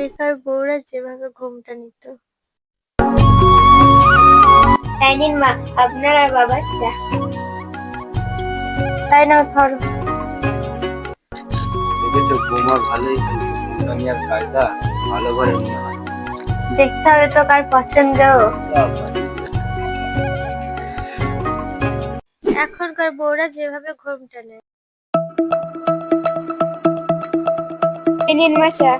আগেকার বউরা যেভাবে ঘুমটা নিত। তাই নিন মা আপনার আর বাবার চা তাই না ধরো। দেখেছ বৌমা ভালোই ফোনটা কায়দা ভালো করে দেখতে হবে তো কার পছন্দ। এখনকার বউরা যেভাবে ঘুমটা নেয়। নিন মা চা।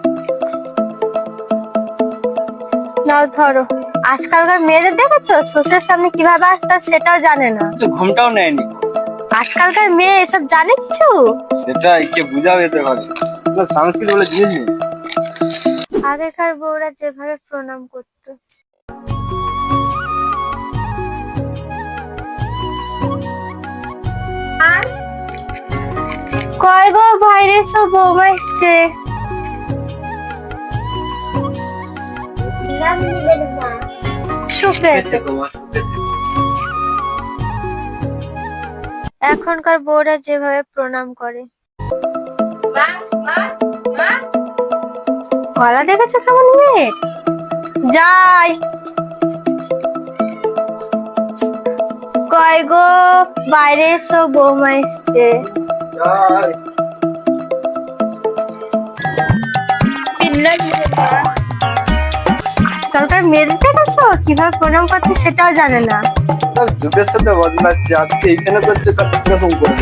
নাও ধরো। আজকালকার মেয়েদের দেখেছ? শ্বশুরের সামনে কীভাবে আসতে হয় সেটাও জানে না। তো ঘুমটাও নেয়নি। আজকালকার মেয়ে এসব জানে কিছু? সেটা কে বুঝাবে তো হবে এগুলো সংস্কৃত বলে জিনিস নেই আগেকার বউরা যেভাবে প্রণাম করত। কয় গো বাইরে সব বৌমা এসছে। এখনকার বউরা যেভাবে প্রণাম করে। মা মা মা। গলা দেখেছ কেমন মেয়ে যাই। কয় গো বাইরে সব বৌমা এসছে। যাই। আজকালকার মেয়েদের দেখেছ কীভাবে প্রণাম করতে সেটাও জানে না। স্যার, যুগের সাথে বদলাচ্ছে। আজকে এইখানে করছে তার কীরকম করবে?